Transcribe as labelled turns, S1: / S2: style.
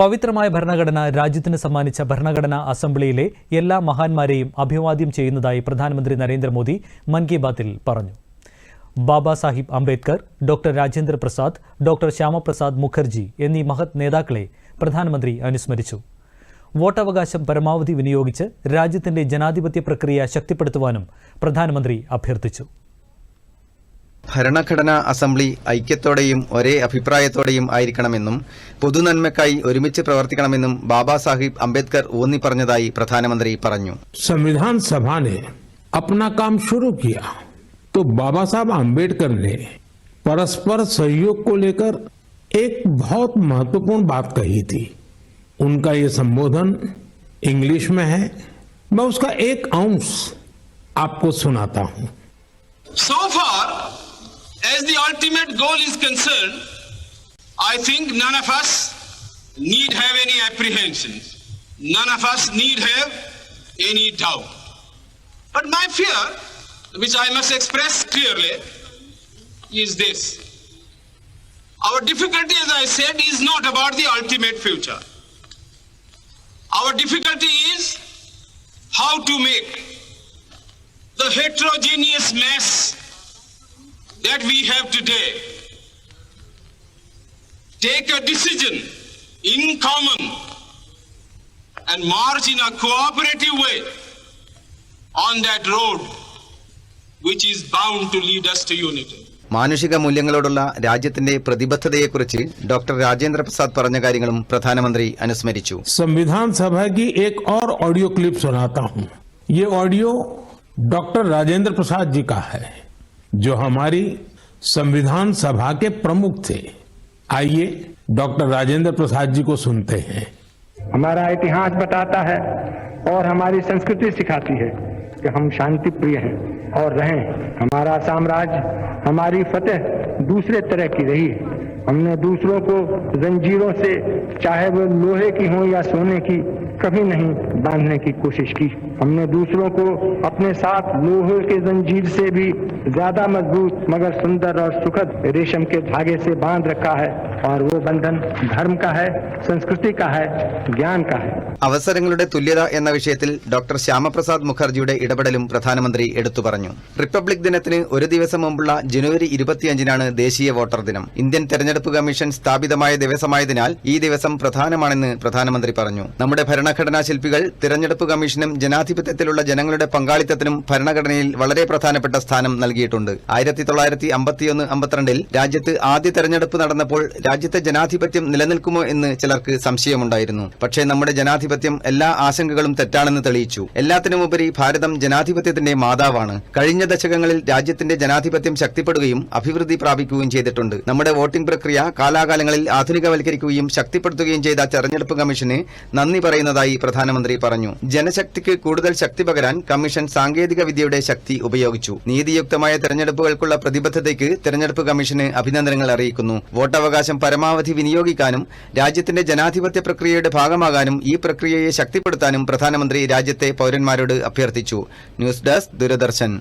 S1: പവിത്രമായ ഭരണഘടന രാജ്യത്തിന് സമ്മാനിച്ച ഭരണഘടനാ അസംബ്ലിയിലെ എല്ലാ മഹാന്മാരെയും അഭിവാദ്യം ചെയ്യുന്നതായി പ്രധാനമന്ത്രി നരേന്ദ്രമോദി മൻ കി ബാത്തിൽ പറഞ്ഞു. ബാബാ സാഹിബ് അംബേദ്കർ ഡോക്ടർ രാജേന്ദ്ര പ്രസാദ് ഡോക്ടർ ശ്യാമപ്രസാദ് മുഖർജി എന്നീ മഹത് നേതാക്കളെ പ്രധാനമന്ത്രി അനുസ്മരിച്ചു. വോട്ടവകാശം പരമാവധി വിനിയോഗിച്ച് രാജ്യത്തിന്റെ ജനാധിപത്യ പ്രക്രിയ ശക്തിപ്പെടുത്തുവാനും പ്രധാനമന്ത്രി അഭ്യർത്ഥിച്ചു.
S2: ഭരണഘടനാ അസംബ്ലി ഐക്യത്തോടെയും ഒരേ അഭിപ്രായത്തോടെയും ആയിരിക്കണമെന്നും പൊതുനന്മയ്ക്കായി ഒരുമിച്ച് പ്രവർത്തിക്കണമെന്നും ബാബാ സാഹിബ് അംബേദ്കർ ഊന്നിപ്പറഞ്ഞതായി പ്രധാനമന്ത്രി പറഞ്ഞു
S3: संविधान सभा ने अपना काम शुरू किया तो बाबा साहब आम्बेडकर ने परस्पर सहयोग को लेकर एक बहुत महत्वपूर्ण बात कही थी उनका ये संबोधन इंग्लिश में है मैं उसका एक अंश आपको सुनाता हूं
S4: So far, as the ultimate goal is concerned, I think none of us need have any apprehensions. None of us need have any doubt. But my fear, which I must express clearly, is this. Our difficulty, as I said, is not about the ultimate future. Our difficulty is how to make the heterogeneous mess that we have today take a decision in common and march in a cooperative way on that road which is bound to lead us to unity.
S2: മാനുഷിക മൂല്യങ്ങളോടുള്ള രാജ്യത്തിന്റെ പ്രതിബദ്ധതയെക്കുറിച്ച് doctor Rajendra Prasad പറഞ്ഞ കാര്യങ്ങളും പ്രധാനമന്ത്രി അനുസ്മരിച്ചു
S3: संविधान सभा की एक और ऑडियो क्लिप सुनाता हूं ये ऑडियो डॉक्टर राजेंद्र प्रसाद जी का है जो हमारी संविधान सभा के प्रमुख थे। आइए डॉक्टर राजेंद्र प्रसाद जी को सुनते हैं।
S5: हमारा इतिहास बताता है और हमारी संस्कृति सिखाती है कि हम शांति प्रिय हैं और रहें। हमारा साम्राज्य, हमारी फतेह दूसरे तरह की रही। है हमने दूसरों को जंजीरों से, चाहे वो लोहे की हो या सोने की कभी नहीं बांधने की कोशिश की। हमने दूसरों को अपने साथ लोहे के जंजीर से भी ज़्यादा मज़बूत, मगर सुंदर और सुखद रेशम के धागे से बाँध रखा है। और वो बंधन धर्म का है संस्कृति का है ज्ञान का है
S2: അവസരങ്ങളുടെ തുല്യത എന്ന വിഷയത്തിൽ ഡോക്ടർ ശ്യാമപ്രസാദ് മുഖർജിയുടെ ഇടപെടലും പ്രധാനമന്ത്രി എടുത്തു പറഞ്ഞു റിപ്പബ്ലിക് ദിനത്തിന് ഒരു ദിവസം മുമ്പുള്ള ജനുവരി ഇരുപത്തിയഞ്ചിനാണ് ദേശീയ വോട്ടർ ദിനം ഇന്ത്യൻ തെരഞ്ഞെടുപ്പ് കമ്മീഷൻ സ്ഥാപിതമായ ദിവസമായതിനാൽ ഈ ദിവസം പ്രധാനമാണെന്ന് പ്രധാനമന്ത്രി പറഞ്ഞു നമ്മുടെ ഭരണഘടനാ ശില്പികൾ തിരഞ്ഞെടുപ്പ് കമ്മീഷനും ജനാധിപത്യത്തിലുള്ള ജനങ്ങളുടെ പങ്കാളിത്തത്തിനും ഭരണഘടനയിൽ വളരെ പ്രധാനപ്പെട്ട സ്ഥാനം നൽകിയിട്ടുണ്ട് ആയിരത്തി തൊള്ളായിരത്തി അമ്പത്തിയൊന്ന് അമ്പത്തിരണ്ടിൽ രാജ്യത്ത് ആദ്യ തെരഞ്ഞെടുപ്പ് നടന്നപ്പോൾ രാജ്യത്തെ ജനാധിപത്യം നിലനിൽക്കുമോ എന്ന് ചിലർക്ക് സംശയമുണ്ടായിരുന്നു. പക്ഷേ നമ്മുടെ ജനാധിപത്യം എല്ലാ ആശങ്കകളും തെറ്റാണെന്ന് തെളിയിച്ചു. എല്ലാത്തിനുമുപരി ഭാരതം ജനാധിപത്യത്തിന്റെ മാതാവാണ്. കഴിഞ്ഞ ദശകങ്ങളിൽ രാജ്യത്തിന്റെ ജനാധിപത്യം ശക്തിപ്പെടുകയും അഭിവൃദ്ധി പ്രാപിക്കുകയും ചെയ്തിട്ടുണ്ട്. നമ്മുടെ വോട്ടിംഗ് പ്രക്രിയ കാലാകാലങ്ങളിൽ ആധുനികവൽക്കരിക്കുകയും ശക്തിപ്പെടുത്തുകയും ചെയ്ത തെരഞ്ഞെടുപ്പ് കമ്മീഷന് നന്ദി പറയുന്നതായി പ്രധാനമന്ത്രി പറഞ്ഞു. ജനശക്തിക്ക് കൂടുതൽ ശക്തി പകരാൻ കമ്മീഷൻ സാങ്കേതിക വിദ്യയുടെ ശക്തി ഉപയോഗിച്ചു. നീതിയുക്തമായ തെരഞ്ഞെടുപ്പുകൾക്കുള്ള പ്രതിബദ്ധതയ്ക്ക് തെരഞ്ഞെടുപ്പ് കമ്മീഷന് അഭിനന്ദനങ്ങൾ അറിയിക്കുന്നു. വോട്ടവകാശം പരമാവധി വിനിയോഗിക്കാനും രാജ്യത്തിന്റെ ജനാധിപത്യ പ്രക്രിയയുടെ ഭാഗമാകാനും ഈ പ്രക്രിയയെ ശക്തിപ്പെടുത്താനും പ്രധാനമന്ത്രി രാജ്യത്തെ പൌരന്മാരോട് അഭ്യർത്ഥിച്ചു. News desk Doordarshan.